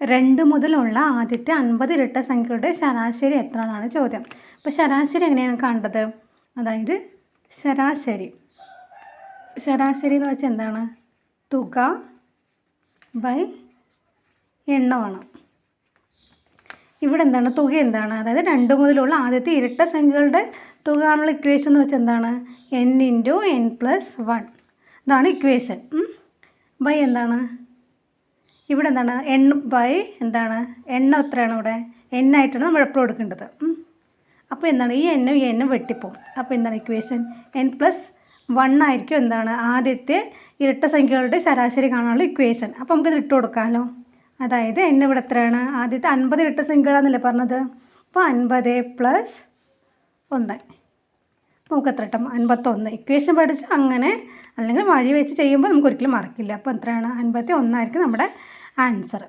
രണ്ട് മുതലുള്ള ആദ്യത്തെ അൻപത് ഇരട്ട സംഖ്യയുടെ ശരാശരി എത്ര എന്നാണ് ചോദ്യം. അപ്പോൾ ശരാശരി എങ്ങനെയാണ് കണ്ടത്? അതായത് ശരാശരി. ശരാശരി എന്ന് വെച്ചാൽ എന്താണ്? തുക ബൈ എണ്ണമാണ്. ഇവിടെ എന്താണ്? തുക എന്താണ്? അതായത് രണ്ട് മുതലുള്ള ആദ്യത്തെ ഇരട്ട സംഖ്യകളുടെ തുക ആണുള്ള ഇക്വേഷൻ എന്ന് വെച്ചാൽ എന്താണ്? N into N plus one ഇതാണ് ഇക്വേഷൻ ബൈ എന്താണ്? ഇവിടെ എന്താണ് എൺ ബൈ എന്താണ്? എണ്ണ എത്രയാണ് ഇവിടെ എണ്ണായിട്ടാണ് നമ്മൾ എപ്പോഴും എടുക്കേണ്ടത്. അപ്പോൾ എന്താണ്? ഈ എന്നും ഈ എന്നും വെട്ടിപ്പോവും. അപ്പോൾ എന്താണ് ഇക്വേഷൻ എൻ പ്ലസ് വൺ ആയിരിക്കും എന്താണ്? ആദ്യത്തെ ഇരട്ട സംഖ്യകളുടെ ശരാശരി കാണാനുള്ള ഇക്വേഷൻ അപ്പോൾ നമുക്കിത് ഇട്ട് കൊടുക്കാമല്ലോ അതായത് എൻ ഇവിടെ എത്രയാണ്? ആദ്യത്തെ അൻപത് ഇരട്ട സംഖ്യകളാണെന്നല്ലേ പറഞ്ഞത്? അപ്പോൾ അൻപത് പ്ലസ് ഒന്ന്. നമുക്ക് എത്ര കിട്ടും? അൻപത്തൊന്ന്. ഇക്വേഷൻ പഠിച്ച് അങ്ങനെ അല്ലെങ്കിൽ വഴി വെച്ച് ചെയ്യുമ്പോൾ നമുക്ക് ഒരിക്കലും മറക്കില്ല. അപ്പോൾ എത്രയാണ്? അൻപത്തി ഒന്നായിരിക്കും നമ്മുടെ ആൻസർ